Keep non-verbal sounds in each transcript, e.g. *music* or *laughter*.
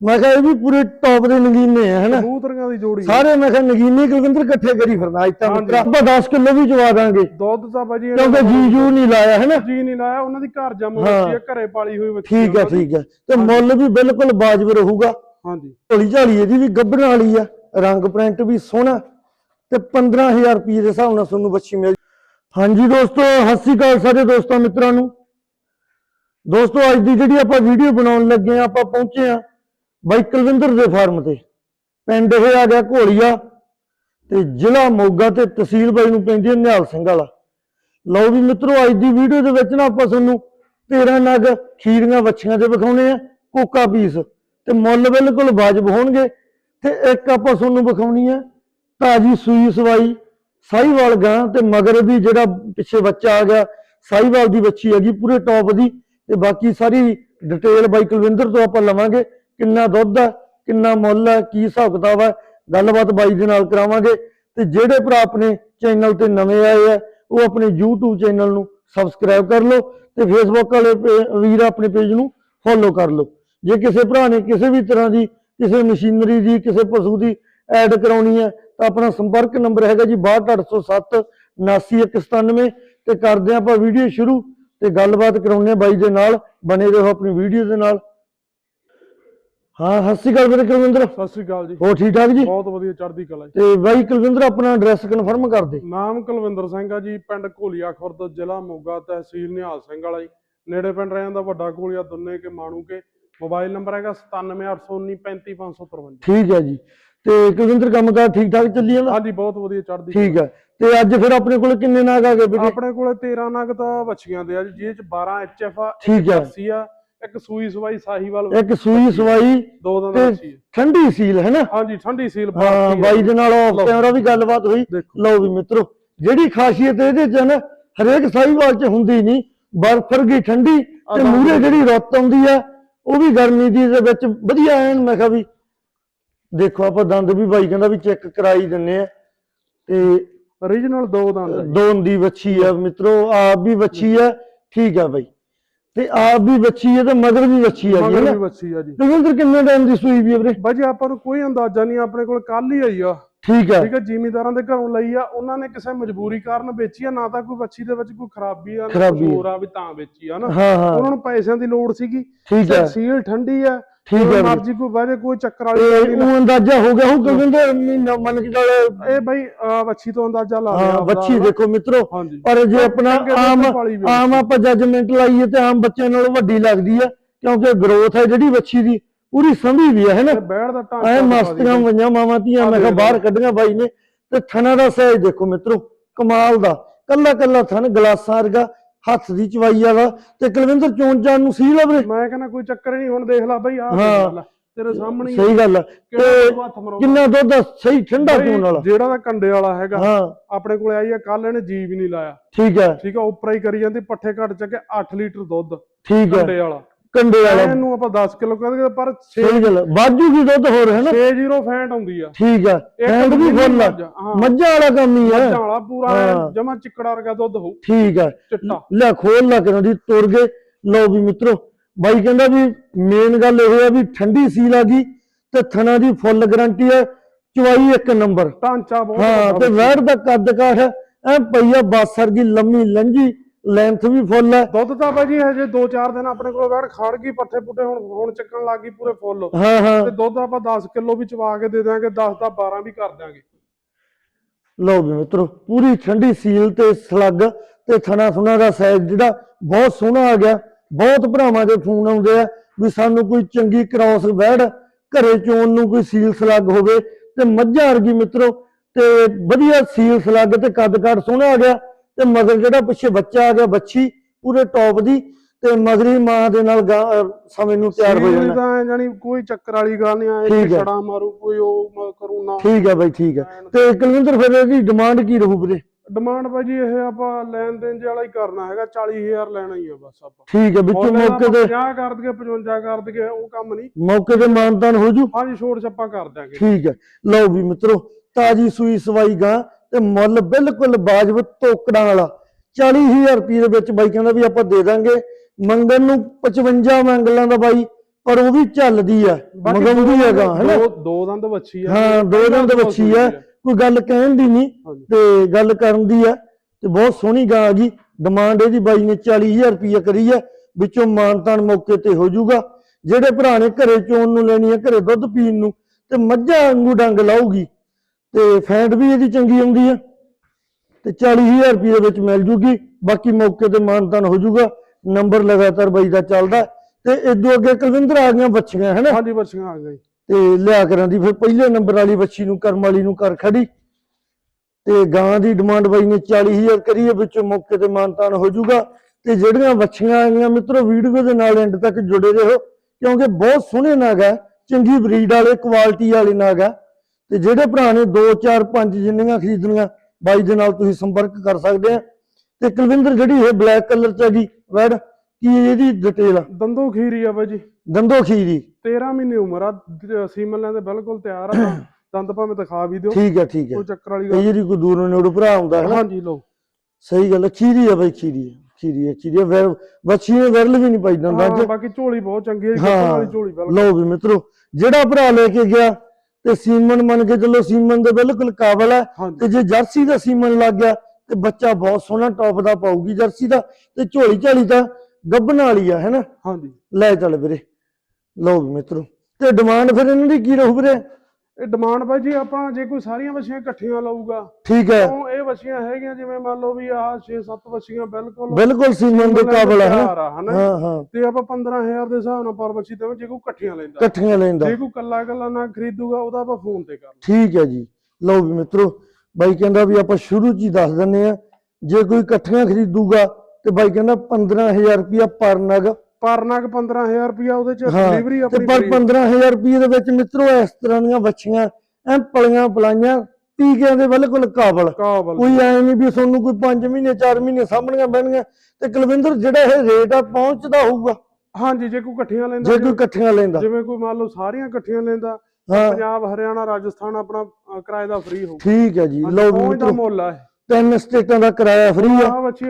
ਮੈਂ ਕਿਹਾ ਇਹ ਵੀ ਪੂਰੇ ਟੌਪ ਦੇ ਨਗੀਨੇ ਆ ਹਨਾ? ਕਬੂਤਰੀਆਂ ਦੀ ਜੋੜੀ ਆ। ਸਾਰੇ ਮੈਂ ਕਿਹਾ ਨਗੀਨੇ ਕੁਲਵਿੰਦਰ ਇਕੱਠੇ ਕਰੀ ਫਿਰਨਾ ਅੱਜ ਤਾਂ ਹਾਂਜੀ। ਮਿੱਤਰਾ ਆਪਾਂ 10 ਕਿਲੋ ਵੀ ਚਵਾ ਦਾਂਗੇ। ਦੁੱਧ ਤਾਂ ਭਾਜੀ ਕਿਉਂਕਿ ਜੀ ਜੂ ਨਹੀਂ ਲਾਇਆ ਹਨਾ? ਜੀ ਨਹੀਂ ਲਾਇਆ ਉਹਨਾਂ ਦੀ ਘਰ ਜੰਮ। ਬੱਚੀ ਆ ਘਰੇ ਪਾਲੀ ਹੋਈ ਬੱਚੀ ਠੀਕ ਦੀ। ਠੀਕ ਹੈ ਤੇ ਮੁੱਲ ਵੀ ਬਿਲਕੁਲ ਵਾਜਬ ਰਹੂਗਾ। ਹਾਂਜੀ। ਢੋਲੀ ਝਾਲੀ ਇਹਦੀ ਵੀ ਗੱਭਣ ਵਾਲੀ ਆ। ਰੰਗ ਪ੍ਰਿੰਟ ਵੀ ਸੋਹਣਾ ਤੇ 15000 ਰੁਪਏ ਦੇ ਹਿਸਾਬ ਨਾਲ ਤੁਹਾਨੂੰ ਬੱਚੀ ਮਿਲ ਹਾਂਜੀ ਦੋਸਤੋ ਸਤਿ ਸ਼੍ਰੀ ਅਕਾਲ ਸਾਰੇ ਦੋਸਤਾਂ ਮਿੱਤਰਾਂ ਨੂੰ। ਦੋਸਤੋ ਅੱਜ ਦੀ ਜਿਹੜੀ ਆਪਾਂ ਵੀਡੀਓ ਬਣਾਉਣ ਲੱਗੇ ਆ ਆਪਾਂ ਪਹੁੰਚੇ ਆ। ਬਾਈ ਕੁਲਵਿੰਦਰ ਦੇ ਫਾਰਮ ਤੇ। ਪਿੰਡ ਇਹ ਆ ਗਿਆ ਘੋਲੀਆ ਤੇ ਜ਼ਿਲ੍ਹਾ ਮੋਗਾ ਤੇ ਤਹਿਸੀਲ ਬਾਈ ਨੂੰ ਪੈਂਦੀ ਹੈ ਨਿਹਾਲ ਸਿੰਘ ਵਾਲਾ। ਲਓ ਵੀ ਮਿੱਤਰੋ, ਅੱਜ ਦੀ ਵੀਡੀਓ ਦੇ ਵਿੱਚ ਨਾ ਆਪਾਂ ਤੁਹਾਨੂੰ 13 ਨਗ ਖੀਰੀਆਂ ਵੱਛੀਆਂ ਦੇ ਵਿਖਾਉਣੇ ਆ, ਕੋਕਾ ਪੀਸ। ਤੇ ਮੁੱਲ ਬਿਲਕੁਲ ਵਾਜਬ ਹੋਣਗੇ। ਤੇ ਇੱਕ ਆਪਾਂ ਤੁਹਾਨੂੰ ਵਿਖਾਉਣੀ ਹੈ ਤਾਜੀ ਸੂਈ ਸਵਾਈ ਸਾਈਵਾਲ ਗਾਂ ਤੇ ਮਗਰ ਵੀ ਜਿਹੜਾ ਪਿੱਛੇ ਬੱਚਾ ਆ ਗਿਆ ਸਾਈਵਾਲ ਦੀ ਬੱਚੀ ਹੈਗੀ ਪੂਰੇ ਟੌਪ ਦੀ। ਤੇ ਬਾਕੀ ਸਾਰੀ ਡਿਟੇਲ ਬਾਈ ਕੁਲਵਿੰਦਰ ਤੋਂ ਆਪਾਂ ਲਵਾਂਗੇ। ਕਿੰਨਾ ਦੁੱਧ ਹੈ, ਕਿੰਨਾ ਮੁੱਲ ਹੈ, ਕੀ ਹਿਸਾਬ ਕਿਤਾਬ ਹੈ, ਗੱਲਬਾਤ ਬਾਈ ਦੇ ਨਾਲ ਕਰਾਵਾਂਗੇ। ਤੇ ਜਿਹੜੇ ਭਰਾ ਆਪਣੇ ਚੈਨਲ ਤੇ ਨਵੇਂ ਆਏ ਆ, ਉਹ ਆਪਣੇ YouTube ਚੈਨਲ ਨੂੰ ਸਬਸਕ੍ਰਾਈਬ ਕਰ ਲਓ ਤੇ Facebook ਵਾਲੇ ਪੇ- ਵੀਰ ਆਪਣੇ ਪੇਜ ਨੂੰ ਫੋਲੋ ਕਰ ਲਓ। ਜੇ ਕਿਸੇ ਭਰਾ ਨੇ ਕਿਸੇ ਵੀ ਤਰ੍ਹਾਂ ਦੀ ਕਿਸੇ ਮਸ਼ੀਨਰੀ ਦੀ, ਕਿਸੇ ਪਸ਼ੂ ਦੀ ਐਡ ਕਰਾਉਣੀ ਹੈ, ਤਾਂ ਆਪਣਾ ਸੰਪਰਕ ਨੰਬਰ ਹੈਗਾ ਜੀ 62807 79197 ਤੇ ਕਰਦੇ ਹਾਂ ਆਪਾਂ ਵੀਡੀਓ ਸ਼ੁਰੂ ਤੇ ਗੱਲਬਾਤ ਕਰਾਉਂਦੇ ਹਾਂ ਬਾਈ ਦੇ ਨਾਲ, ਬਣੇ ਰਹੋ ਆਪਣੀ ਵੀਡੀਓ ਦੇ ਨਾਲ। ਹਾਂ ਸਤਿ ਸ਼੍ਰੀ ਅਕਾਲ ਵੀਰੇ ਕੁਲਵਿੰਦਰ। ਸਤਿ ਸ੍ਰੀ ਅਕਾਲ ਜੀ। ਹੋ ਠੀਕ ਠਾਕ ਜੀ? ਬਹੁਤ ਵਧੀਆ ਚੜ੍ਹਦੀ ਕਲਾ ਜੀ। ਤੇ ਬਾਈ ਕੁਲਵਿੰਦਰ ਆਪਣਾ ਐਡਰੈਸ ਕਨਫਰਮ ਕਰ ਦੇ। ਨਾਮ ਕੁਲਵਿੰਦਰ ਸਿੰਘ ਆ ਜੀ ਪਿੰਡ ਘੋਲੀਆ ਖੁਰਦ ਜ਼ਿਲ੍ਹਾ ਮੋਗਾ ਤਹਿਸੀਲ ਨਿਹਾਲ ਸਿੰਘ ਵਾਲਾ ਜੀ। ਨੇੜੇ ਪਿੰਡ ਰਹਿ ਜਾਂਦਾ ਵੱਡਾ ਘੋਲੀਆ ਦੁੰਨੇ ਕੇ ਮਾਣੂ ਕੇ। ਮੋਬਾਈਲ ਨੰਬਰ ਹੈਗਾ 9781935553 ਠੀਕ ਹੈ ਜੀ। ਤੇ ਕੁਲਵਿੰਦਰ ਕੰਮਕਾਰ ਠੀਕ ਠਾਕ ਚੱਲੀ ਜਾਂਦਾ? ਹਾਂਜੀ ਬਹੁਤ ਵਧੀਆ ਚੜ੍ਹਦੀ ਠੀਕ ਹੈ। ਤੇ ਅੱਜ ਫਿਰ ਆਪਣੇ ਕੋਲ ਕਿੰਨੇ ਨਾਗ ਆ ਗਏ ਵੀਰੇ? ਆਪਣੇ ਕੋਲੇ 13 ਨਗ ਤਾਂ ਵੱਛੀਆਂ ਦੇ ਆ ਜੀ ਜਿਹਦੇ ਚ 12 ਐਚਐਫ ਆ ਠੀਕ ਹੈ। ਜਰਸੀ ਆ ਇੱਕ ਸੂਈ ਸਵਾਈ ਸਾਹੀਵਾਲ ਇੱਕ ਸੂਈ ਸਵਾਈ ਦੋ ਦਿਨ ਵੱਛੀ ਆ। ਠੰਡੀ ਸੀਲ ਹੈ ਨਾ? ਹਾਂਜੀ ਠੰਡੀ ਸੀਲ ਹਾਂ। ਬਾਈ ਦੇ ਨਾਲ ਆਫ ਕੈਮਰਾ ਵੀ ਗੱਲਬਾਤ ਹੋਈ। ਲਓ ਵੀ ਮਿੱਤਰੋ ਜਿਹੜੀ ਖਾਸੀਅਤ ਇਹਦੇ ਚ ਨਾ ਹਰੇਕ ਸਾਈਵਾਲ ਚ ਹੁੰਦੀ ਨਹੀਂ ਬਰਫ਼ ਵਰਗੀ ਠੰਡੀ ਤੇ ਮੂਰੇ ਜਿਹੜੀ ਰੁੱਤ ਆਉਂਦੀ ਆ ਉਹ ਵੀ ਗਰਮੀ ਦੀ ਦੇ ਵਿੱਚ ਵਧੀਆ ਐਨ ਮੈਂ ਕਿਹਾ ਵੀ ਦੇਖੋ ਆਪਾਂ ਦੰਦ ਵੀ ਬਾਈ ਕਹਿੰਦਾ ਵੀ ਚੈੱਕ ਕਰਾਈ ਦਿੰਨੇ ਆ। ਤੇ origignal ਦੋ ਦੰਦ। ਦੋਨ ਦੀ ਵੱਛੀ ਆ ਮਿੱਤਰੋ ਆਪ ਵੀ ਵੱਛੀ ਆ। ਠੀਕ ਆ ਬਾਈ। ਤੇ ਆਪ ਵੀ ਵੱਛੀ ਆ ਤੇ ਮਗਰ ਵੀ ਵੱਛੀ ਆ ਜੀ ਮਗਰ ਵੀ ਵੱਛੀ ਆ ਜੀ। ਦਵਿੰਦਰ ਕਿੰਨੇ ਟਾਈਮ ਦੀ ਸੂਈ ਵੀ ਵੀਰੇ? ਬਾਜੀ ਆਪਾਂ ਨੂੰ ਕੋਈ ਅੰਦਾਜ਼ਾ ਨਹੀਂ ਆਪਣੇ ਕੋਲ ਕੱਲ ਹੀ ਆਈ ਆ। ਠੀਕ ਆ ਠੀਕ ਹੈ ਜ਼ਿਮੀਂਦਾਰਾਂ ਦੇ ਘਰੋਂ ਲਈ ਆ ਉਹਨਾਂ ਨੇ ਕਿਸੇ ਮਜਬੂਰੀ ਕਾਰਨ ਵੇਚੀ ਆ ਨਾ ਤਾਂ ਕੋਈ ਵੱਛੀ ਦੇ ਵਿੱਚ ਕੋਈ ਖਰਾਬੀ ਆ ਨਾ ਆ। ਹੋਰ ਆ ਵੀ ਤਾਂ ਵੇਚੀ ਆ ਨਾ ਹਾਂ ਹਾਂ। ਉਹਨਾਂ ਨੂੰ ਪੈਸਿਆਂ ਦੀ ਲੋੜ ਸੀਗੀ। ਠੀਕ ਆ ਸੀਲ ਠੰਡੀ ਆ ਠੀਕ ਵੀਰੇ। ਮਰਜ਼ੀ ਕੋਈ ਵਜੇ ਕੋਈ ਚੱਕਰ ਵਾਲੀ ਗੱਲ ਉਹ ਅੰਦਾਜ਼ਾ ਹੋ ਗਿਆ ਹੁਣ ਮਹੀਨਾ ਮੰਨ ਕੇ ਚੱਲ। ਇਹ ਬਈ ਵੱਛੀ ਤੋਂ ਅੰਦਾਜ਼ਾ ਲਾ ਲਿਆ ਹਾਂ ਹਨਾ। ਦੇਖੋ ਮਿੱਤਰੋ ਪਰ ਜੇ ਆਪਣਾ ਆਮ ਆਮ ਆਪਾਂ ਜੱਜਮੈਂਟ ਲਾਈਏ ਤੇ ਆਮ ਬੱਚਿਆਂ ਨਾਲੋਂ ਵੱਡੀ ਲੱਗਦੀ ਆ ਕਿਉਂਕਿ ਗਰੋਥ ਹੈ ਜਿਹੜੀ ਬੱਚੀ ਦੀ। ਪੂਰੀ ਸੰਭੀ ਵੀ ਹੈ ਨਾ। ਬੈੜ ਦਾ ਢਾਂਚਾ ਐ ਮਸਤੀਆਂ ਵਈਆਂ ਮਾਵਾਂ ਧੀਆਂ ਆਹ ਮੈਂ ਕਿਹਾ ਬਾਹਰ। ਕੱਢੀਆਂ ਬਾਈ ਨੇ ਤੇ ਥਣਾ ਦਾ ਸਾਈਜ਼ ਦੇਖੋ ਮਿੱਤਰੋ ਕਮਾਲ ਦਾ। ਕੱਲਾ ਕੱਲਾ ਥਣ ਗਲਾਸਾਂ ਵਰਗਾ ਹੱਥ ਦੀ ਚਵਾਈ ਵਾਲਾ ਤੇ ਕੁਲਵਿੰਦਰ ਜਾਣ ਨੂੰ ਸੀ ਵੀਰੇ। ਮੈਂ ਕਹਿੰਦਾ ਕੋਈ ਚੱਕਰ ਹੀ ਨਹੀਂ ਹੁਣ ਦੇਖ ਲੈ ਬਈ ਆ ਹਾਂ। ਤੇਰੇ ਸਾਹਮਣੇ ਹੀ ਸਹੀ ਗੱਲ ਤੇ ਕਿੰਨਾ ਦੁੱਧ? ਸਹੀ ਠੰਡਾ ਚੋਣ ਵਾਲਾ। ਜਿਹੜਾ ਦਾ ਕੰਡੇ ਵਾਲਾ ਹੈਗਾ ਹਾਂ। ਆਪਣੇ ਕੋਲ ਆਈ ਆ ਕੱਲ ਇਹਨੇ ਜੀ ਵੀ ਨਹੀਂ ਲਾਇਆ। ਠੀਕ ਹੈ ਠੀਕ ਆ ਉੱਪਰ ਹੀ ਕਰੀ ਜਾਂਦੀ ਪੱਠੇ ਘੱਟ ਚੱਕੇ 8 ਲੀਟਰ ਦੁੱਧ ਠੀਕ ਹੈ ਕੰਡੇ ਵਾਲਾ। ਕੰਡੇ ਵਾਲਾ। ਇਹਨੂੰ ਆਪਾਂ 10 ਕਿਲੋ ਕਹਿੰਦੇ ਪਰ 6 ਸਹੀ ਗੱਲ ਆ। ਵਾਧੂ ਕੀ ਦੁੱਧ ਹੋਰ ਹੈ ਨਾ? 60 ਫੈਂਟ ਆਉਂਦੀ ਆ। ਠੀਕ ਹੈ ਇੱਕ ਹੈਂਡ ਵੀ ਫੁੱਲ ਆ। ਮੱਝ, ਹਾਂ। ਵਾਲਾ ਕੰਮ ਹੀ ਹੈ ਮੱਝਾਂ ਵਾਲਾ ਪੂਰਾ ਹਾਂ। ਜਮਾ ਚਿੱਕੜਾ ਵਰਗਾ ਦੁੱਧ ਹੋਊ। ਠੀਕ ਹੈ ਚਿੱਟਾ। ਲੈ ਖੋਲ ਲਾ ਕੇ ਦੀ ਤੁਰ ਗਏ। ਲਓ ਵੀ ਮਿੱਤਰੋ ਬਾਈ ਕਹਿੰਦਾ ਵੀ ਮੇਨ ਗੱਲ ਇਹ ਹੈ ਵੀ ਠੰਡੀ ਸੀਲ ਆ ਗਈ ਤੇ ਥਣਾ ਦੀ ਫੁੱਲ ਗਾਰੰਟੀ ਹੈ ਚਵਾਈ ਇੱਕ ਨੰਬਰ ਢਾਂਚਾ ਬਹੁਤ ਹਾਂ ਤੇ। ਵੈੜ ਦਾ ਕੱਦ ਕਾਠ ਐ ਪਈਆ ਬਾਸਰ ਦੀ ਲੰਮੀ ਲੰਜੀ। ਲੈਂਥ ਵੀ ਫੁੱਲ ਹੈ। ਦੁੱਧ ਤਾਂ ਭਾਜੀ ਹਜੇ 2-4 ਦਿਨ ਆਪਣੇ ਕੋਲ ਬੈਠ ਖੜ ਗਈ ਪੱਠੇ ਪੁੱਠੇ ਹੁਣ ਹੁਣ ਚੱਕਣ ਲੱਗ ਗਈ ਪੂਰੇ ਫੁੱਲ ਹਾਂ ਹਾਂ। ਤੇ ਦੁੱਧ ਆਪਾਂ 10 ਕਿਲੋ ਵੀ ਚਵਾ ਕੇ ਦੇ ਦਾਂਗੇ 10 ਦਾ 12 ਵੀ ਕਰ ਦਾਂਗੇ ਲਓ ਵੀ ਮਿੱਤਰੋ ਪੂਰੀ ਠੰਡੀ ਸੀਲ ਤੇ ਸਲੱਗ ਤੇ ਥਣਾ ਥੁਣਾ ਦਾ ਸਾਈਜ਼ ਜਿਹੜਾ ਬਹੁਤ ਸੋਹਣਾ ਆ ਗਿਆ। ਬਹੁਤ ਭਰਾਵਾਂ ਦੇ ਫੋਨ ਆਉਂਦੇ ਆ ਵੀ ਸਾਨੂੰ ਕੋਈ ਚੰਗੀ ਕ੍ਰਾਸ ਵੈੜ ਘਰੇ ਚੋਣ ਨੂੰ ਕੋਈ ਸੀਲ ਸਲੱਗ ਹੋਵੇ। ਤੇ ਮੱਝਾਂ ਵਰਗੀ ਮਿੱਤਰੋ ਤੇ ਵਧੀਆ ਸੀਲ ਸਲੱਗ ਤੇ ਕੱਦ ਕਾਠ ਸੋਹਣਾ ਆ ਗਿਆ। ਤੇ ਮਗਰ ਜਿਹੜਾ ਪਿੱਛੇ ਬੱਚਾ ਆ ਗਿਆ ਬੱਚੀ ਪੂਰੇ ਟੌਪ ਦੀ ਤੇ ਮਗਰੀ ਮਾਂ ਦੇ ਨਾਲ ਸਮੇਂ ਨੂੰ ਤਿਆਰ ਹੋ ਜਾਣਾ ਤਾਂ ਜਾਨੀ ਕੋਈ ਚੱਕਰ ਵਾਲੀ ਗੱਲ ਨਹੀਂ ਆਏ। ਛੜਾ ਮਾਰੂ ਕੋਈ ਉਹ ਕਰੂ ਨਾ। ਠੀਕ ਹੈ ਬਾਈ ਠੀਕ ਹੈ। ਤੇ ਕੁਲਵਿੰਦਰ ਫਿਰ ਇਹਦੀ ਡਿਮਾਂਡ ਕੀ ਰਹੂ ਵੀਰੇ? ਡਿਮਾਂਡ ਭਾਜੀ ਇਹ ਆਪਾਂ ਲੈਣ ਦੇਣ ਵਾਲਾ ਹੀ ਕਰਨਾ ਹੈਗਾ 40000 ਲੈਣਾ ਹੀ ਆ ਬਸ ਆਪਾਂ। ਠੀਕ ਹੈ ਵਿੱਚੋਂ ਮੌਕੇ ਤੇ 50 ਕਰ ਦਈਏ 55 ਕਰ ਦਈਏ ਉਹ ਕੰਮ ਨਹੀਂ। ਮੌਕੇ ਤੇ ਮਾਨਤਾਨ ਹੋ ਜੂ? ਹਾਂਜੀ ਛੋੜ ਛੱਪਾ ਕਰ ਦਾਂਗੇ ਠੀਕ ਹੈ। ਲਓ ਵੀ ਮਿੱਤਰੋ ਤਾਜੀ ਸੂਈ ਸਵਾਈ ਗਾਂ। ਤੇ ਮੁੱਲ ਬਿਲਕੁਲ ਬਾਜਬ ਤੋਕੜਾਂ ਵਾਲਾ। 40000 ਰੁਪਏ ਦੇ ਵਿੱਚ ਬਾਈ ਕਹਿੰਦਾ ਵੀ ਆਪਾਂ ਦੇ ਦਾਂਗੇ। ਮੰਗਣ ਨੂੰ 55 ਮੰਗਲਾਂ ਦਾ ਬਾਈ ਪਰ ਉਹ ਵੀ ਚੱਲਦੀ ਆ। ਮਗਾਉਂਦੀ ਹੈਗਾ ਹੈਨਾ ਦੋ ਦੋ ਦੰਦ ਵੱਛੀ ਆ। ਹਾਂ ਦੋ ਦੰਦ ਬੱਚੀ ਆ। ਕੋਈ ਗੱਲ ਕਹਿਣ ਦੀ ਨਹੀਂ। ਤੇ ਗੱਲ ਕਰਨ ਦੀ ਆ ਤੇ ਬਹੁਤ ਸੋਹਣੀ ਗਾਂ ਆ ਗਈ। ਡਿਮਾਂਡ ਇਹਦੀ ਬਾਈ ਨੇ 40000 ਰੁਪਏ ਕਰੀ ਆ। ਵਿੱਚੋਂ ਮਾਨਤਾਨ ਮੌਕੇ ਤੇ ਹੋ ਜਾਊਗਾ। ਜਿਹੜੇ ਭਰਾ ਨੇ ਘਰੇ ਚੋਣ ਨੂੰ ਲੈਣੀ ਆ ਘਰੇ ਦੁੱਧ ਪੀਣ ਨੂੰ ਤੇ ਮੱਝਾਂ ਵਾਂਗੂ ਡੰਗ ਲਾਊਗੀ। ਤੇ ਫੈਟ ਵੀ ਇਹਦੀ ਚੰਗੀ ਆਉਂਦੀ ਆ ਤੇ 40000 ਰੁਪਏ ਦੇ ਵਿੱਚ ਮਿਲ ਜੂਗੀ। ਬਾਕੀ ਮੌਕੇ ਤੇ ਮਾਨਤਾਨ ਹੋ ਜਾਊਗਾ ਨੰਬਰ ਲਗਾਤਾਰ ਬਾਈ ਦਾ ਚੱਲਦਾ। ਤੇ ਇਦੋਂ ਅੱਗੇ ਕੁਲਵਿੰਦਰ ਆ ਗਈਆਂ ਬੱਚੀਆਂ ਹੈਨਾ ਹਾਂਜੀ ਬੱਚੀਆਂ ਆ ਗਈ ਤੇ ਲਿਆ ਕਰਾਂ ਦੀ ਫਿਰ ਪਹਿਲੇ ਨੰਬਰ ਵਾਲੀ ਬੱਚੀ ਨੂੰ ਕਰਮ ਵਾਲੀ ਨੂੰ ਕਰ ਖੜੀ। ਤੇ ਗਾਂ ਦੀ ਡਿਮਾਂਡ ਬਾਈ ਨੇ 40000 ਕਰੀ ਹੈ ਵਿੱਚੋਂ ਮੌਕੇ ਤੇ ਮਾਨਤਾਨ ਹੋ ਜਾਊਗਾ ਤੇ ਜਿਹੜੀਆਂ ਬੱਚੀਆਂ ਆਈਆਂ ਮਿੱਤਰੋ ਵੀਡੀਓ ਦੇ ਨਾਲ ਐਂਡ ਤੱਕ ਜੁੜੇ ਰਹੋ। ਕਿਉਂਕਿ ਬਹੁਤ ਸੋਹਣੇ ਨਗ ਹੈ ਚੰਗੀ ਬਰੀਡ ਵਾਲੇ ਕੁਆਲਿਟੀ ਵਾਲੇ ਨਗ ਹੈ ਤੇ ਜਿਹੜੇ ਭਰਾ ਨੇ 2 4 5 ਜਿੰਨੀਆਂ ਖਰੀਦਣੀਆਂ ਬਾਈ ਦੇ ਨਾਲ ਤੁਸੀਂ ਸੰਪਰਕ ਕਰ ਸਕਦੇ ਆ। ਤੇ ਕੁਲਵਿੰਦਰ ਜਿਹੜੀ ਇਹ ਬਲੈਕ ਕਲਰ ਚ ਹੈਗੀ ਰੈਡ ਕੀ ਇਹਦੀ ਡਿਟੇਲ ਆ? ਦੰਦੋ ਖੀਰੀ ਆ ਬਾਈ ਜੀ। ਦੰਦੋ ਖੀਰੀ। 13 ਮਹੀਨੇ ਉਮਰ ਆ ਲੈਣ ਦੇ ਬਿਲਕੁਲ ਤਿਆਰ ਆ *coughs* ਦੰਦ ਭਾਵੇਂ ਦਿਖਾ ਵੀ ਦਿਓ। ਠੀਕ ਹੈ ਠੀਕ ਹੈ ਕੋਈ ਚੱਕਰ ਵਾਲੀ ਗੱਲ ਜਿਹੜੀ ਕੋਈ ਦੂਰੋਂ ਨੇੜੋਂ ਭਰਾ ਆਉਂਦਾ ਹੈ ਹਾਂਜੀ ਲੋ ਸਹੀ ਗੱਲ ਖੀਰੀ ਆ ਬਈ ਖੀਰੀ ਆ ਖੀਰੀ ਆ ਖੀਰੀ ਆ। ਵੈਰ ਬੱਚੀ ਨੇ ਵਿਰਲ ਵੀ ਨਹੀਂ ਪਾਈ ਦੰਦਾਂ 'ਚ। ਬਾਕੀ ਝੋਲੀ ਬਹੁਤ ਚੰਗੀ ਹੈ। ਕੱਪੜ ਵਾਲੀ ਝੋਲੀ ਬਿਲਕੁਲ। ਲਓ ਵੀ ਮਿੱਤਰੋ ਜਿਹੜਾ ਭਰਾ ਲੈ ਕੇ ਗਿਆ ਤੇ ਸੀਮਨ ਮੰਨ ਕੇ ਚੱਲੋ ਸੀਮਨ ਦੇ ਬਿਲਕੁਲ ਕਾਬਲ ਹੈ। ਤੇ ਜੇ ਜਰਸੀ ਦਾ ਸੀਮਨ ਲੱਗ ਗਿਆ ਤੇ ਬੱਚਾ ਬਹੁਤ ਸੋਹਣਾ ਟੌਪ ਦਾ ਪਾਊਗੀ ਜਰਸੀ ਦਾ। ਤੇ ਝੋਲੀ ਝਾਲੀ ਤਾਂ ਗੱਬਣ ਵਾਲੀ ਆ ਹੈਨਾ ਹਾਂਜੀ। ਲੈ ਚੱਲ ਵੀਰੇ। ਲਓ ਮਿੱਤਰੋ। ਤੇ ਡਿਮਾਂਡ ਫਿਰ ਇਹਨਾਂ ਦੀ ਕੀ ਰਹੂ ਵੀਰੇ? ਇਹ ਡਿਮਾਂਡ ਬਾਈ ਜੀ ਆਪਾਂ ਜੇ ਕੋਈ ਸਾਰੀਆਂ ਵਛੀਆਂ ਇਕੱਠੀਆਂ ਲਊਗਾ ਠੀਕ ਹੈ। ਤਾਂ ਇਹ ਵਛੀਆਂ ਹੈਗੀਆਂ ਜਿਵੇਂ ਮੰਨ ਲਓ ਵੀ ਆਹ 6-7 ਵਛੀਆਂ ਬਿਲਕੁਲ ਬਿਲਕੁਲ ਸੀਮਨ ਦੇ ਕਾਬਲ ਹੈ ਤੇ ਆਪਾਂ 15000 ਦੇ ਹਿਸਾਬ ਨਾਲ ਪਰ ਵਛੀ ਦੇਵਾਂ ਜੇ ਕੋਈ ਇਕੱਠੀਆਂ ਲੈਂਦਾ। ਇਕੱਠੀਆਂ ਲੈਂਦਾ। ਜੇ ਕੋਈ ਕੱਲਾ ਕੱਲਾ ਨਾ ਖਰੀਦੂਗਾ ਉਹਦਾ ਆਪਾਂ ਫੋਨ ਤੇ ਕਰ ਠੀਕ ਹੈ ਜੀ। ਲਓ ਵੀ ਮਿੱਤਰੋ ਬਾਈ ਕਹਿੰਦਾ ਵੀ ਆਪਾਂ ਸ਼ੁਰੂ 'ਚ ਹੀ ਦੱਸ ਦਿੰਨੇ ਆ ਜੇ ਕੋਈ ਇਕੱਠੀਆਂ ਖਰੀਦੂਗਾ ਤੇ ਬਾਈ ਕਹਿੰਦਾ 15000 ਰੁਪਇਆ ਪਰ ਨਗ ਪਰ ਨਗ 15000 ਰੁਪਇਆ ਉਹਦੇ ਚ ਡਿਲੀਵਰੀ ਆਪਣੀ ਪਰ free। 15000 ਰੁਪਏ ਦੇ ਵਿੱਚ ਮਿੱਤਰੋ ਇਸ ਤਰ੍ਹਾਂ ਦੀਆਂ ਬੱਚੀਆਂ ਐ ਪਲੀਆਂ ਪਲਾਈਆਂ ਟੀਕਿਆਂ ਦੇ ਬਿਲਕੁਲ ਕਾਬਲ। ਕੋਈ ਐ ਨਹੀਂ ਵੀ ਤੁਹਾਨੂੰ ਕੋਈ 5 ਮਹੀਨੇ 4 ਮਹੀਨੇ ਸਾਹਮਣੀਆਂ ਬਹਿਣਗੀਆਂ ਤੇ ਕੁਲਵਿੰਦਰ ਜਿਹੜਾ ਇਹ ਰੇਟ ਆ ਪਹੁੰਚਦਾ ਹੋਊਗਾ। ਹਾਂਜੀ ਜੇ ਕੋਈ ਇਕੱਠੀਆਂ ਲੈਂਦਾ ਜੇ ਕੋਈ ਇਕੱਠੀਆਂ ਲੈਂਦਾ। ਜਿਵੇਂ ਕੋਈ ਮੰਨ ਲਓ ਸਾਰੀਆਂ ਇਕੱਠੀਆਂ ਲੈਂਦਾ ਪੰਜਾਬ ਹਰਿਆਣਾ ਰਾਜਸਥਾਨ ਆਪਣਾ ਕਿਰਾਏ ਦਾ ਫ੍ਰੀ ਹੋਊ ਠੀਕ ਹੈ ਜੀ। ਲਓ ਵੀ ਮੁੱਲ ਆ ਤਿੰਨ ਸਟੇਟਾਂ ਦਾ ਕਿਰਾਇਆ ਫ੍ਰੀ ਆ। ਬੱਚੀ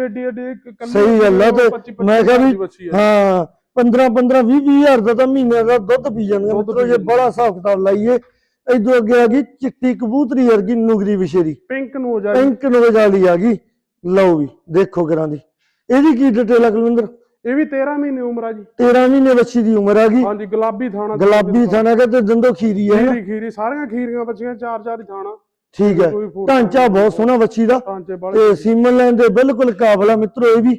ਸਹੀ ਗੱਲ ਆ ਤੇ 25 ਮੈਂ ਕਿਹਾ ਵੀ ਆ। ਹਾਂ 15 15 20 20 ਹਜ਼ਾਰ ਦਾ ਤਾਂ ਮਹੀਨੇ ਦਾ ਦੁੱਧ ਪੀ ਮਿੱਤਰੋ ਪੀ ਜੇ। ਬੜਾ ਹਿਸਾਬ ਕਿਤਾਬ ਲਾਈਏ ਇਦੋਂ ਅੱਗੇ ਆ ਗਈ ਚਿੱਟੀ ਕਬੂਤਰੀ ਵਰਗੀ ਨੁਗਰੀ ਵਿਸ਼ੇਰੀ ਪਿੰਕ ਨੂੰ ਹੋ ਜਾਏ ਪਿੰਕ ਨੋਜ ਵਾਲੀ ਆ ਗਈ। ਲਓ ਵੀ ਦੇਖੋ ਕਰਾਂ ਦੀ। ਇਹਦੀ ਕੀ ਡਿਟੇਲ ਆ ਕੁਲਵਿੰਦਰ? ਇਹ ਵੀ 13 ਮਹੀਨੇ ਉਮਰ ਆ ਜੀ। 13 ਮਹੀਨੇ ਬੱਚੀ ਦੀ ਉਮਰ ਆ ਗਈ। ਹਾਂਜੀ ਗੁਲਾਬੀ ਥਾਣਾ। ਗੁਲਾਬੀ ਥਾਣਾ ਤੇ ਦੰਦੋ ਖੀਰੀ ਹੈ ਖੀਰੀ ਖੀਰੀ ਸਾਰੀਆਂ ਖੀਰੀਆਂ ਬੱਚੀਆਂ ਚਾਰ ਚਾਰ ਹੀ ਥਾਣਾ। ਠੀਕ ਹੈ। ਕੋਈ ਫੋਟੋ ਢਾਂਚਾ ਬਹੁਤ ਸੋਹਣਾ ਬੱਚੀ ਦਾ। ਢਾਂਚੇ ਵਾਲੇ ਤੇ ਸੀਮਨ ਲੈਣ ਦੇ ਬਿਲਕੁਲ ਕਾਬਲ ਆ ਮਿੱਤਰੋ ਇਹ ਵੀ।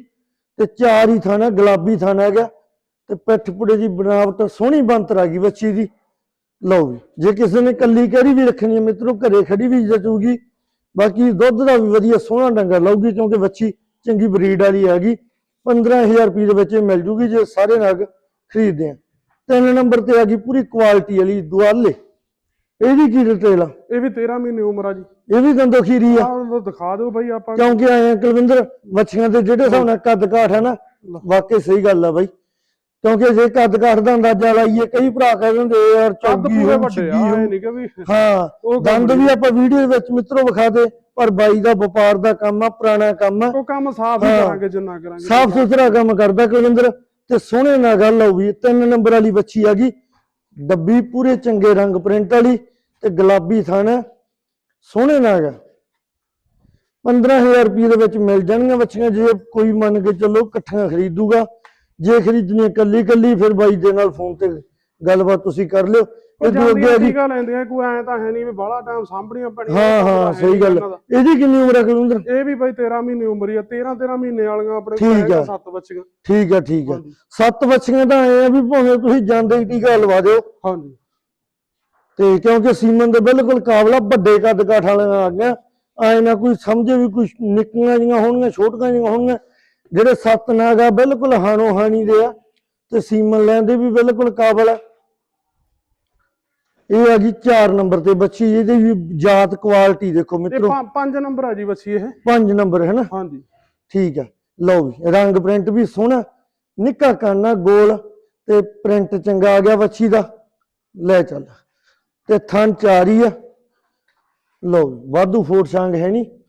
ਤੇ ਚਾਰ ਹੀ ਥਾਣਾ ਗੁਲਾਬੀ ਥਾਣਾ ਹੈਗਾ। ਤੇ ਪਿੱਠ ਪੁੜੇ ਦੀ ਬਣਾਵਟ ਸੋਹਣੀ ਬੰਤਰ ਆ ਗਈ ਬੱਚੀ ਦੀ। ਲਓ ਵੀ ਜੇ ਕਿਸੇ ਨੇ ਕੱਲੀ ਕਰੀ ਵੀ ਰੱਖਣੀ ਹੈ ਮਿੱਤਰੋ ਘਰੇ ਖੜੀ ਵੀ ਜਚੂਗੀ। ਬਾਕੀ ਦੁੱਧ ਦਾ ਵੀ ਵਧੀਆ ਸੋਹਣਾ ਡੰਗਰ ਲਾਊਗੀ ਕਿਉਂਕਿ ਬੱਚੀ ਚੰਗੀ ਬਰੀਡ ਵਾਲੀ ਹੈਗੀ। 15000 ਰੁਪਏ ਦੇ ਵਿੱਚ ਇਹ ਮਿਲ ਜੂਗੀ ਜੇ ਸਾਰੇ ਨਗ ਖਰੀਦਦੇ ਆ। ਤਿੰਨ ਨੰਬਰ ਤੇ ਆ ਗਈ ਪੂਰੀ ਕੁਆਲਿਟੀ ਵਾਲੀ ਦੁਆਲੇ। ਇਹਦੀ ਕੀ ਡਿਟੇਲ ਆ ਇਹ ਵੀ 13 ਮਹੀਨੇ ਉਮਰ ਆ ਜੀ। ਇਹ ਵੀ ਦੰਦੋ ਖੀਰੀ ਆ। ਆਹ ਦਿਖਾ ਦਿਓ ਬਾਈ ਆਪਾਂ। ਕਿਉਂਕਿ ਆਏ ਆ ਕੁਲਵਿੰਦਰ ਮੱਛੀਆਂ ਦੇ ਜਿਹੜੇ ਹਿਸਾਬ ਨਾਲ ਕੱਦ ਕਾਠ ਹੈ ਨਾ ਵਾਕਈ ਸਹੀ ਗੱਲ ਆ ਬਾਈ। ਕਿਉਂਕਿ ਜੇ ਕੱਦ ਕਾਠ ਦਾ ਅੰਦਾਜ਼ਾ ਲਾਈਏ ਕਈ ਭਰਾ ਕਹਿ ਦਿੰਦੇ ਯਾਰ ਚੌਗੀ ਹੋ ਵੱਡੇ ਆ ਇਹ ਨਹੀਂ ਕਿ ਵੀ ਹਾਂ ਦੰਦ ਵੀ ਆਪਾਂ ਵੀਡੀਓ ਵਿੱਚ ਮਿੱਤਰੋ ਵਿਖਾ ਦੇ ਪਰ ਬਾਈ ਦਾ ਵਪਾਰ ਦਾ ਕੰਮ ਆ ਪੁਰਾਣਾ ਕੰਮ ਆ। ਉਹ ਕੰਮ ਸਾਫ਼ ਹੀ। ਕਰਾਂਗੇ ਜਿੰਨਾ ਕਰਾਂਗੇ। ਸਾਫ਼ ਸੁਥਰਾ ਕੰਮ ਕਰਦਾ ਕੁਲਵਿੰਦਰ ਤੇ ਸੋਹਣੇ ਨਾਲ ਗੱਲ ਹੋਊਗੀ ਤਿੰਨ ਨੰਬਰ ਵਾਲੀ ਬੱਚੀ ਆ ਗਈ। ਡੱਬੀ ਪੂਰੇ ਚੰਗੇ ਰੰਗ ਪ੍ਰਿੰਟ ਵਾਲੀ ਤੇ ਗੁਲਾਬੀ ਥਾਣਾ ਸੋਹਣੇ ਨਾਲ ਆ। 15000 ਰੁਪਏ ਦੇ ਵਿੱਚ ਮਿਲ ਜਾਣਗੀਆਂ ਬੱਚੀਆਂ, ਜੇ ਕੋਈ ਮੰਨ ਕੇ ਚੱਲੋ ਇਕੱਠੀਆਂ ਖਰੀਦੂਗਾ, ਜੇ ਖਰੀਦਣੀ ਇਕੱਲੀ ਇਕੱਲੀ ਫਿਰ ਬਾਈ ਦੇ ਨਾਲ ਫੋਨ ਤੇ ਗੱਲਬਾਤ ਤੁਸੀਂ ਕਰ ਲਿਓ। ਇਹ ਅੱਗੇ ਆ ਗਈ ਟੀਕਾ ਲੈਂਦੇ ਆ ਕੋਈ ਐ ਤਾਂ ਹੈ ਨਹੀਂ ਵੀ ਬਾਹਲਾ ਟਾਈਮ ਸਾਂਭਣੀਆਂ ਪੈਣੀਆਂ। ਹਾਂ ਹਾਂ ਸਹੀ ਗੱਲ। ਇਹਦੀ ਕਿੰਨੀ ਉਮਰ ਹੈ ਕੁਲਵਿੰਦਰ? ਇਹ ਵੀ ਬਾਈ 13 ਮਹੀਨੇ ਉਮਰ ਹੀ ਆ। 13 13 ਮਹੀਨੇ ਵਾਲੀਆਂ ਆਪਣੇ ਕੋਲ ਆ। ਸੱਤ ਬੱਚੀਆਂ। ਠੀਕ ਹੈ ਠੀਕ ਹਾਂਜੀ। ਸੱਤ ਬੱਚੀਆਂ ਤਾਂ ਆਏ ਆ ਵੀ ਭਾਵੇਂ ਤੁਸੀਂ ਜਾਂਦੇ ਹੀ ਟੀਕਾ ਲਵਾ ਦਿਓ। ਹਾਂਜੀ। ਤੇ ਕਿਉਂਕਿ ਸੀਮਨ ਦੇ ਬਿਲਕੁਲ ਕਾਬਲਾ ਵੱਡੇ ਕੱਦ ਕਾਠ ਵਾਲੀਆਂ ਆ ਗਈਆਂ। ਆਏ ਨਾ ਕੋਈ ਸਮਝੇ ਵੀ ਕੁਝ ਨਿੱਕੀਆਂ ਜੀਆਂ ਹੋਣਗੀਆਂ ਛੋਟੀਆਂ ਜੀਆਂ ਹੋਣਗੀਆਂ। ਜਿਹੜੇ ਸੱਤ ਨਾਗ ਆ ਬਿਲਕੁਲ ਹਾਨੋ ਹਾਨੀ ਦੇ ਆ। ਤੇ ਸੀਮਨ ਲੈਣ ਦੇ ਵੀ ਬਿਲਕੁਲ ਕਾਬਲ ਆ। ਇਹ ਆ ਗਈ 4 ਨੰਬਰ ਤੇ ਬੱਚੀ ਇਹਦੀ ਵੀ ਜਾਤ ਕੁਆਲਿਟੀ ਦੇਖੋ ਇਹ ਮਿੱਤਰੋ। ਪੰ- ਪੰਜ ਨੰਬਰ ਆ ਜੀ ਬੱਚੀ ਇਹ। 5 ਨੰਬਰ ਹੈ ਨਾ? ਹਾਂਜੀ। ਠੀਕ ਆ। ਲਓ ਵੀ ਰੰਗ ਪ੍ਰਿੰਟ ਵੀ ਸੋਹਣਾ ਨਿੱਕਾ ਕਾਨਾ ਗੋਲ ਤੇ ਪ੍ਰਿੰਟ ਚੰਗਾ ਆ ਗਿਆ ਵੱਛੀ ਦਾ। ਲੈ ਚੱਲ। ਤੇ ਥਣ ਚਾਰ ਆ। ਲਓ ਵੀ, ਵਾਧੂ ਫੋਟ ਸੰਗ ਹੈ ਨਹੀਂ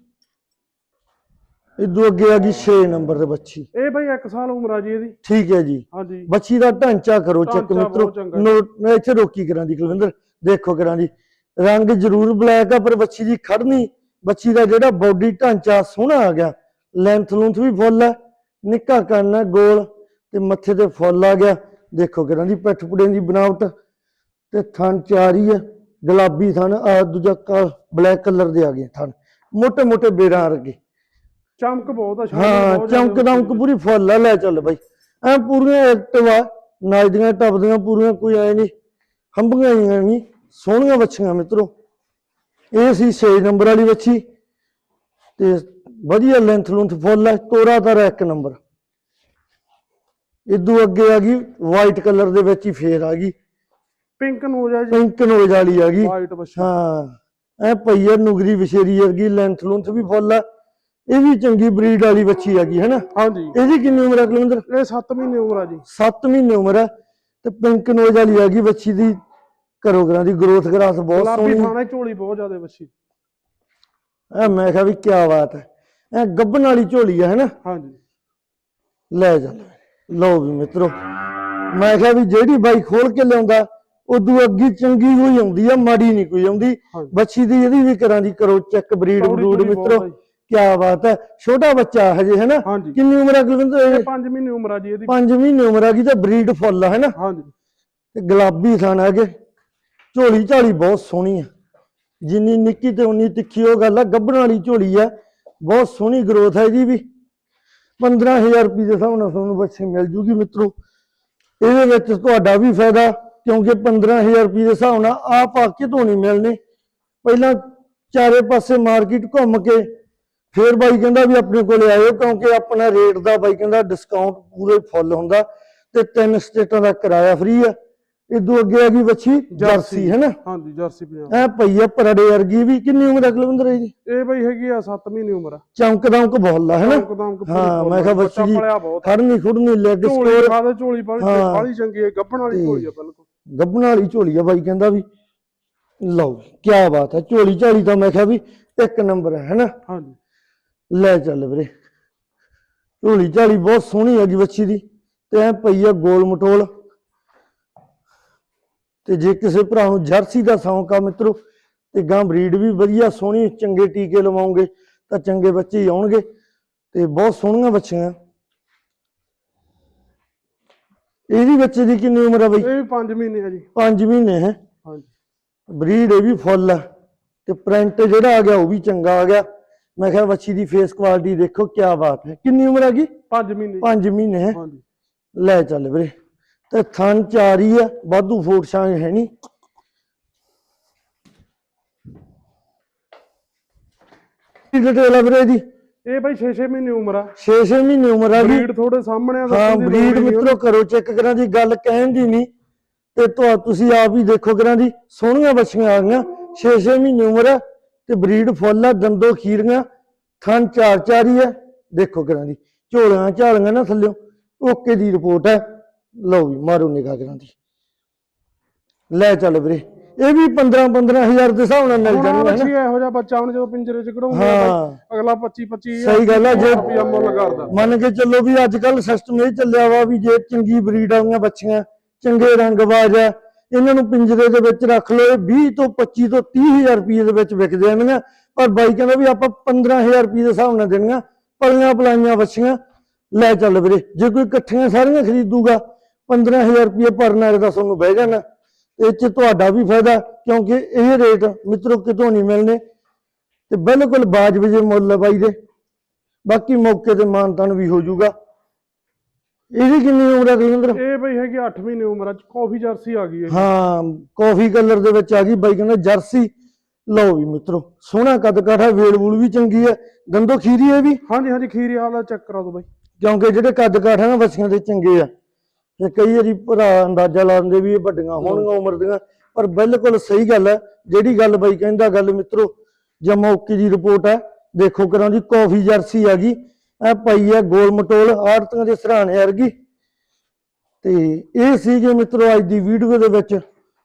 ਇਦੋਂ ਅੱਗੇ ਆ ਗਈ 6 ਨੰਬਰ ਦੇ ਬੱਚੀ। ਇਹ ਬਈ 1 ਸਾਲ ਉਮਰ ਆ ਜੀ ਇਹਦੀ। ਠੀਕ ਹੈ ਜੀ। ਹਾਂਜੀ। ਬੱਚੀ ਦਾ ਢਾਂਚਾ ਕਰੋ ਚੈੱਕ ਮਿੱਤਰੋ। ਚੰਗਾ। ਇੱਥੇ ਰੋਕੀ ਕਰਾਂ ਦੀ ਕੁਲਵਿੰਦਰ। ਦੇਖੋ ਕਰਾਂ ਦੀ। ਰੰਗ ਜ਼ਰੂਰ ਬਲੈਕ ਆ ਪਰ ਬੱਚੀ ਦੀ ਖੜਨੀ ਬੱਚੀ ਦਾ ਜਿਹੜਾ ਬੋਡੀ ਢਾਂਚਾ ਸੋਹਣਾ ਆ ਗਿਆ। ਲੈਂਥ ਲੂੰਥ ਵੀ ਫੁੱਲ ਹੈ ਨਿੱਕਾ ਕੰਨ ਹੈ ਗੋਲ ਤੇ ਮੱਥੇ ਤੇ ਫੁੱਲ ਆ ਗਿਆ। ਦੇਖੋ ਕਰਾਂ ਦੀ ਪਿੱਠ ਪੁੜੇ ਦੀ ਬਣਾਵਟ। ਤੇ ਥਣ ਚਾਰੀ ਆ ਗੁਲਾਬੀ ਥਣ ਆ ਦੂਜਾ ਬਲੈਕ ਕਲਰ ਦੇ ਆ ਗਏ ਥਣ। ਮੋਟੇ ਮੋਟੇ ਬੇਰਾਂ ਆ ਚਮਕ ਬਹੁਤ ਆ ਸ਼ਾਇਦ ਹਾਂ ਬਹੁਤ ਜ਼ਿਆਦਾ ਚਮਕ ਦਮਕ ਪੂਰੀ ਫੁੱਲ ਆ ਲੈ ਚੱਲ ਬਾਈ। ਐ ਪੂਰੀਆਂ ਐਕਟਿਵ ਆ ਨੱਚਦੀਆਂ ਟੱਪਦੀਆਂ ਪੂਰੀਆਂ ਕੋਈ ਐ ਨਹੀਂ। ਹੰਬੀਆਂ ਹੀ ਨਹੀਂ ਸੋਹਣੀਆਂ ਬੱਚੀਆਂ ਮਿੱਤਰੋ। ਇਹ ਸੀ 6 ਨੰਬਰ ਵਾਲੀ ਬੱਚੀ ਤੇ ਵਧੀਆ ਲੈਂਥ ਲੁੰਥ ਫੁੱਲ ਹੈ ਤੋਰਾ ਤਾਰਾ ਇੱਕ ਨੰਬਰ। ਇਦੋਂ ਅੱਗੇ ਆ ਗਈ ਵਾਈਟ ਕਲਰ ਦੇ ਵਿੱਚ ਹੀ ਫੇਰ ਆ ਗਈ। ਪਿੰਕ ਨੂੰ ਜਾ ਜੀ। ਪਿੰਕ ਨੋਜ ਵਾਲੀ ਆ ਗਈ। ਵਾਈਟ ਬੱਚਾ ਹਾਂ ਐ ਪਈਆ ਨੁਗਰੀ ਵਿਸ਼ੇਰੀ ਵਰਗੀ ਲੈਂਥ ਲੁੰਥ ਵੀ ਫੁੱਲ ਆ। ਇਹ ਵੀ ਚੰਗੀ ਬਰੀਡ ਵਾਲੀ ਬੱਚੀ ਹੈਗੀ ਹੈਨਾ ਹਾਂਜੀ। ਇਹਦੀ ਕਿੰਨੀ ਉਮਰ ਹੈ ਕੁਲਵਿੰਦਰ? ਇਹ 7 ਮਹੀਨੇ ਉਮਰ ਆ ਜੀ। 7 ਮਹੀਨੇ ਉਮਰ ਹੈ ਤੇ ਪਿੰਕ ਨੋਜ ਵਾਲੀ ਹੈਗੀ ਬੱਚੀ ਦੀ ਕਰੋ ਕਰਾਂ ਦੀ ਗਰੋਥ ਗਰਾਸ ਬਹੁਤ ਗੁਲਾਬੀ ਸੋਹਣੀ। ਥਾਣਾ ਝੋਲੀ ਬਹੁਤ ਜ਼ਿਆਦਾ ਬੱਚੀ ਐ ਮੈਂ ਕਿਹਾ ਵੀ ਕੀ ਬਾਤ ਹੈ। ਐ ਗੱਬਨ ਵਾਲੀ ਝੋਲੀ ਹੈ ਹੈਨਾ ਹਾਂਜੀ। ਲੈ ਜਾ। ਲਓ ਵੀ ਮਿੱਤਰੋ ਮੈਂ ਕਿਹਾ ਵੀ ਜਿਹੜੀ ਬਾਈ ਖੋਲ ਕੇ ਲਿਆਉਂਦਾ ਉਦੋਂ ਅੱਗੇ ਚੰਗੀ ਹੋਈ ਆਉਂਦੀ ਆ ਮਾੜੀ ਨਹੀਂ ਕੋਈ ਆਉਂਦੀ। ਬੱਚੀ ਦੀ ਇਹਦੀ ਵੀ ਕਰਾਂ ਦੀ ਕਰੋ ਚੈੱਕ ਬਰੀਡ ਬਰੂਡ ਮਿੱਤਰੋ। ਆ ਜੀ। ਕੀ ਬਾਤ ਹੈ ਛੋਟਾ ਬੱਚਾ ਹਜੇ ਹੈਨਾ? ਹਾਂਜੀ। ਕਿੰਨੀ ਉਮਰ ਹੈ ਕੁਲਵਿੰਦਰ ਇਹ 5 ਮਹੀਨੇ ਉਮਰ ਆ ਜੀ ਇਹਦੀ। 5 ਮਹੀਨੇ ਉਮਰ ਆ ਗਈ ਤੇ ਬਰੀਡ ਫੁੱਲ ਆ ਹੈਨਾ? ਹਾਂਜੀ। ਤੇ ਗੁਲਾਬੀ ਥਣ ਹੈਗੇ ਝੋਲੀ ਝਾਲੀ ਬਹੁਤ ਸੋਹਣੀ ਆ। ਜਿੰਨੀ ਨਿੱਕੀ ਤੇ ਉਨੀ ਤਿੱਖੀ ਉਹ ਗੱਲ ਆ ਗੱਭਣ ਵਾਲੀ ਝੋਲੀ ਆ। ਬਹੁਤ ਸੋਹਣੀ ਗਰੋਥ ਹੈ ਇਹਦੀ ਵੀ। 15000 ਰੁਪਏ ਦੇ ਹਿਸਾਬ ਨਾਲ ਤੁਹਾਨੂੰ ਬੱਚੇ ਮਿਲ ਜੂਗੀ ਮਿੱਤਰੋ। ਇਹਦੇ ਵਿੱਚ ਤੁਹਾਡਾ ਵੀ ਫਾਇਦਾ ਕਿਉਂਕਿ 15000 ਰੁਪਏ ਦੇ ਹਿਸਾਬ ਨਾਲ ਆਪ ਆ ਕੇ ਤੋਂ ਨਹੀਂ ਮਿਲਣੇ। ਪਹਿਲਾਂ ਚਾਰੇ ਪਾਸੇ ਮਾਰਕੀਟ ਘੁੰਮ ਕੇ ਫੇਰ ਬਾਈ ਕਹਿੰਦਾ ਵੀ ਆਪਣੇ ਕੋਲੇ ਆਇਓ ਕਿਉਂਕਿ ਆਪਣਾ ਰੇਟ ਦਾ ਬਾਈ ਕਹਿੰਦਾ ਡਿਸਕਾਊਂਟ ਪੂਰੇ ਫੁੱਲ ਹੁੰਦਾ ਤੇ ਤਿੰਨ ਸਟੇਟਾਂ ਦਾ ਕਿਰਾਇਆ ਫ੍ਰੀ ਆ। ਇਦੋਂ ਅੱਗੇ ਆ ਗਈ ਬੱਚੀ ਜਰਸੀ। ਹੈ ਨਾ? ਹਾਂਜੀ ਜਰਸੀ ਪੰਜਾਬ ਐ ਪਈ ਆ ਪਰੜੇ ਵਰਗੀ ਵੀ ਕਿੰਨੀ ਉਮਰ ਹੈ ਕੁਲਵਿੰਦਰ ਇਹਦੀ ਇਹ ਬਈ ਹੈਗੀ ਆ 7 ਮਹੀਨੇ ਉਮਰ ਆ। ਚਮਕ ਦਮਕ ਬਹੁਤ ਹੈ ਨਾ? ਹਾਂ ਮੈਂ ਕਿਹਾ ਬਹੁਤ। ਆ। ਖੜਨੀ ਖੁੜਨੀ ਲੈਗ ਸਕੋਰ ਖਾਦੇ ਝੋਲੀ। ਬਾਲੀ ਚੰਗੀ ਹੈ ਗੱਭਣ ਵਾਲੀ ਝੋਲੀ ਆ ਬਿਲਕੁਲ। ਗੱਬਣ ਵਾਲੀ ਝੋਲੀ ਆ ਬਾਈ ਕਹਿੰਦਾ ਵੀ ਲਓ ਕੀ ਬਾਤ ਹੈ ਝੋਲੀ ਝਾਲੀ ਤਾਂ ਮੈਂ ਕਿਹਾ ਵੀ ਇੱਕ ਨੰਬਰ ਹੈ ਹੈਨਾ ਹਾਂਜੀ। ਲੈ ਚੱਲ ਵੀਰੇ। ਝੋਲੀ ਝਾਲੀ ਬਹੁਤ ਸੋਹਣੀ ਹੈਗੀ ਬੱਚੀ ਦੀ ਤੇ ਐ ਪਈ ਆ ਗੋਲ ਮਟੋਲ। ਤੇ ਜੇ ਕਿਸੇ ਭਰਾ ਨੂੰ ਜਰਸੀ ਦਾ ਸ਼ੌਂਕ ਆ ਮਿੱਤਰੋ ਤੇ ਗਾਂ ਬਰੀਡ ਵੀ ਵਧੀਆ ਸੋਹਣੀ ਚੰਗੇ ਟੀਕੇ ਲਵਾਉਂਗੇ ਤਾਂ ਚੰਗੇ ਬੱਚੇ ਹੀ ਆਉਣਗੇ ਤੇ ਬਹੁਤ ਸੋਹਣੀਆਂ ਬੱਚੀਆਂ ਇਹਦੀ ਬੱਚੇ ਦੀ ਕਿੰਨੀ ਉਮਰ ਆ ਬਈ? ਇਹ ਵੀ 5 ਮਹੀਨੇ ਆ ਜੀ। 5 ਮਹੀਨੇ ਹੈ? ਹਾਂਜੀ। ਬਰੀਡ ਇਹ ਵੀ ਫੁੱਲ ਆ ਤੇ ਪ੍ਰਿੰਟ ਜਿਹੜਾ ਆ ਗਿਆ ਉਹ ਵੀ ਚੰਗਾ ਆ ਗਿਆ। ਮੈਂ ਕਿਹਾ ਬੱਚੀ ਦੀ ਫੇਸ ਕੁਆਲਿਟੀ ਦੇਖੋ ਕੀ ਬਾਤ ਹੈ। ਕਿੰਨੀ ਉਮਰ ਗਈ 5 ਮਹੀਨੇ 5 ਮਹੀਨੇ ਹੈ। ਹਾਂਜੀ। ਲੈ ਚੱਲ ਵੀਰੇ। ਤੇ ਥਣ ਚਾਰ ਆ ਵਾਧੂ ਫੋਟ ਛਾਂ ਹੈ ਨਹੀਂ ਕੀ ਡਿਟੇਲ ਆ ਵੀਰੇ ਦੀ ਇਹ ਬਈ 6-6 ਮਹੀਨੇ ਉਮਰ ਆ। 6-6 ਮਹੀਨੇ ਉਮਰ ਆ ਬਰੀਡ ਥੋੜੇ ਸਾਹਮਣੇ ਆ ਹਾਂ ਬਰੀਡ ਮਿੱਤਰੋ ਕਰੋ ਚੈੱਕ ਕਰਾਂ ਦੀ ਗੱਲ ਕਹਿਣ ਦੀ ਨਹੀਂ। ਤੇ ਤੁਸੀਂ ਆਪ ਹੀ ਦੇਖੋ ਕਰਾਂ ਦੀ। ਸੋਹਣੀਆਂ ਬੱਚੀਆਂ ਆ ਗਈਆਂ। 6-6 ਮਹੀਨੇ ਉਮਰ ਆ। ਤੇ ਬਰੀਡ ਫੁੱਲ ਆ ਦੰਦੋ ਖੀਰੀਆਂ ਥਣ ਚਾਰ ਚਾਰ ਹੀ। ਆ ਦੇਖੋ ਕਰਾਂ ਦੀ। ਝੋਲੀਆਂ ਝਾਲੀਆਂ ਨਾ ਥੱਲਿਓ। ਓਕੇ ਦੀ ਰਿਪੋਰਟ ਹੈ। ਲਓ ਵੀ ਮਾਰੋ ਨਿਗਾਹ ਕਰਾਂ ਦੀ। ਲੈ ਚੱਲ ਵੀਰੇ। ਇਹ ਵੀ 15 15000 ਦੇ ਹਿਸਾਬ ਨਾਲ ਮਿਲ ਹੁਣ ਜਾਣਗੇ ਬੱਚੀ ਇਹੋ ਜਿਹਾ ਬੱਚਾ ਹੁਣ ਜਦੋਂ ਪਿੰਜਰੇ 'ਚ ਕਢਾਉਂਦਾ ਹਾਂ। ਅਗਲਾ 25 25 ਸਹੀ ਗੱਲ ਆ, ਜੇ- ਰੁਪਿਆ ਮੁੱਲ ਕਰਦਾ। ਮੰਨ ਕੇ ਚੱਲੋ ਵੀ ਅੱਜ ਕੱਲ ਸਿਸਟਮ ਇਹ ਚੱਲਿਆ ਵਾ ਵੀ ਜੇ ਚੰਗੀ ਬਰੀਡ ਵਾਲੀਆਂ ਬੱਚੀਆਂ ਚੰਗੇ ਰੰਗਬਾਜ਼ ਆ ਇਹਨਾਂ ਨੂੰ ਪਿੰਜਰੇ ਦੇ ਵਿੱਚ ਰੱਖ ਲਓ, ਇਹ 20 ਤੋਂ 25 ਤੋਂ 30000 ਰੁਪਏ ਦੇ ਵਿੱਚ ਵਿਕ ਜਾਣਗੀਆਂ ਪਰ ਬਾਈ ਕਹਿੰਦਾ ਵੀ ਆਪਾਂ 15000 ਰੁਪਏ ਦੇ ਹਿਸਾਬ ਨਾਲ ਦੇਣੀਆਂ, ਪਲੀਆਂ ਪਲਾਈਆਂ ਬੱਚੀਆਂ ਲੈ ਚੱਲ ਵੀਰੇ, ਜੇ ਕੋਈ ਇਕੱਠੀਆਂ ਸਾਰੀਆਂ ਖਰੀਦੂਗਾ 15000 ਰੁਪਏ ਪਰ ਨਗ ਦਾ ਤੁਹਾਨੂੰ ਬਹਿ ਜਾਣਾ। ਇਹ ਚ ਤੁਹਾਡਾ ਵੀ ਫਾਇਦਾ, ਕਿਉਂਕਿ ਇਹ ਰੇਟ ਮਿੱਤਰੋ ਕਿਤੋਂ ਨਹੀਂ ਮਿਲਨੇ ਤੇ ਬਿਲਕੁਲ ਬਾਜਬ ਜੇ ਮੁੱਲ ਆ ਬਾਈ ਦੇ। ਬਾਕੀ ਮੌਕੇ ਤੇ ਮਾਨਤਾਨ ਵੀ ਹੋ ਜਾਊਗਾ। ਇਹਦੀ ਕਿੰਨੀ ਉਮਰ ਹੈ ਕੁਲਵਿੰਦਰ ਇਹ ਬਈ ਹੈਗੀ 8 ਮਹੀਨੇ ਉਮਰ ਆ ਕਾਫੀ ਜਰਸੀ ਆ ਗਈ ਇਹ ਹਾਂ ਕਾਫੀ ਕਲਰ ਦੇ ਵਿੱਚ ਆ ਗਈ ਬਾਈ ਕਹਿੰਦਾ ਜਰਸੀ। ਲਓ ਵੀ ਮਿੱਤਰੋ ਸੋਹਣਾ ਕੱਦ ਕਾਠਾ ਵੇਲ ਵੂਲ ਵੀ ਚੰਗੀ ਹੈ। ਦੰਦੋ ਖੀਰੀ ਹੈ ਵੀ? ਹਾਂਜੀ ਹਾਂਜੀ ਖੀਰੀ ਵਾਲਾ ਚੈੱਕ ਕਰਾ ਦਿਓ ਬਈ। ਕਿਉਂਕਿ ਜਿਹੜੇ ਕੱਦ ਕਾਠ ਨਾ ਬੱਚੀਆਂ ਦੇ ਚੰਗੇ ਆ। ਤੇ ਕਈ ਵਾਰੀ ਭਰਾ ਅੰਦਾਜ਼ਾ ਲਾਉਂਦੇ ਵੀ ਇਹ ਵੱਡੀਆਂ ਹੋਣਗੀਆਂ ਉਮਰ ਦੀਆਂ। ਪਰ ਬਿਲਕੁਲ ਸਹੀ ਗੱਲ ਹੈ ਜਿਹੜੀ ਗੱਲ ਬਾਈ ਕਹਿੰਦਾ ਗੱਲ ਮਿੱਤਰੋ ਜਾਂ ਮੌਕੇ ਦੀ ਰਿਪੋਰਟ ਹੈ। ਦੇਖੋ ਕਰਾਂ ਦੀ ਕਾਫੀ ਜਰਸੀ ਆ ਗਈ। ਇਹ ਪਾਈ ਹੈ ਗੋਲ ਮਟੋਲ ਆੜਤਾਂ ਦੇ ਸਰਾਣੇ ਵਰਗੀ। ਤੇ ਇਹ ਸੀਗੇ ਮਿੱਤਰੋ ਅੱਜ ਦੀ ਵੀਡੀਓ ਦੇ ਵਿੱਚ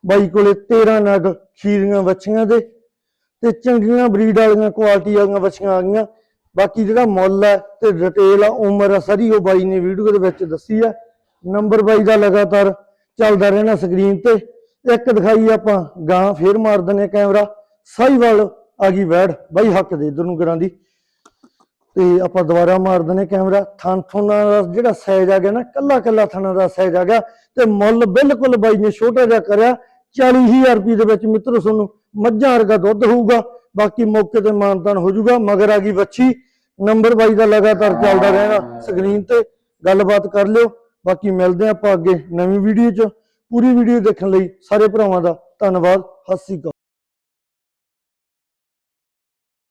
ਬਾਈ ਕੋਲੇ 13 ਨਗ ਖੀਰੀਆਂ ਵੱਛੀਆਂ ਦੇ ਤੇ ਚੰਗੀਆਂ ਬਰੀਡ ਵਾਲੀਆਂ ਕੁਆਲਿਟੀ ਵਾਲੀਆਂ ਵੱਛੀਆਂ ਆ ਗਈਆਂ। ਬਾਕੀ ਜਿਹੜਾ ਮੁੱਲ ਹੈ ਤੇ ਡਿਟੇਲ ਆ, ਉਮਰ ਆ, ਸਾਰੀ ਉਹ ਬਾਈ ਨੇ ਵੀਡੀਓ ਦੇ ਵਿੱਚ ਦੱਸੀ ਆ। ਨੰਬਰ ਬਾਈ ਦਾ ਲਗਾਤਾਰ ਚੱਲਦਾ ਰਹਿਣਾ ਸਕਰੀਨ ਤੇ। ਇੱਕ ਦਿਖਾਈ ਆਪਾਂ ਗਾਂ ਫੇਰ ਮਾਰ ਦਨੇ ਕੈਮਰਾ। ਸਾਈਵਾਲ ਆ ਗਈ ਵੈੜ। ਬਾਈ ਹੱਕ ਦੇ, ਇਧਰ ਨੂੰ ਗਰਾਂ ਦੀ। ਤੇ ਆਪਾਂ ਦੁਬਾਰਾ ਮਾਰ ਦਨੇ ਕੈਮਰਾ। ਥਣ ਥੁਣਾ ਦਾ ਜਿਹੜਾ ਸਾਈਜ਼ ਆ ਗਿਆ ਨਾ, ਕੱਲਾ ਕੱਲਾ ਥਣਾ ਦਾ ਸਾਈਜ਼ ਆ ਗਿਆ। ਤੇ ਮੁੱਲ ਬਿਲਕੁਲ ਬਾਈ ਨੇ ਛੋਟਾ ਜਿਹਾ ਕਰਿਆ। 40000 ਰੁਪਏ ਦੇ ਵਿੱਚ ਮਿੱਤਰੋ, ਤੁਹਾਨੂੰ ਮੱਝਾਂ ਵਰਗਾ ਦੁੱਧ ਹੋਊਗਾ। ਬਾਕੀ ਮੌਕੇ ਤੇ ਮਾਨਤਾਨ ਹੋ ਜਾਊਗਾ, ਮਗਰ ਆ ਗਈ ਵੱਛੀ। ਨੰਬਰ ਬਾਈ ਦਾ ਲਗਾਤਾਰ ਚੱਲਦਾ ਰਹਿਣਾ ਸਕਰੀਨ ਤੇ। ਗੱਲਬਾਤ ਕਰ ਲਿਓ। ਬਾਕੀ ਮਿਲਦੇ ਹਾਂ ਆਪਾਂ ਅੱਗੇ ਨਵੀਂ ਵੀਡੀਓ 'ਚ। ਪੂਰੀ ਵੀਡੀਓ ਦੇਖਣ ਲਈ ਸਾਰੇ ਭਰਾਵਾਂ ਦਾ ਧੰਨਵਾਦ। ਸਤਿ ਸ਼੍ਰੀ ਅਕਾਲ।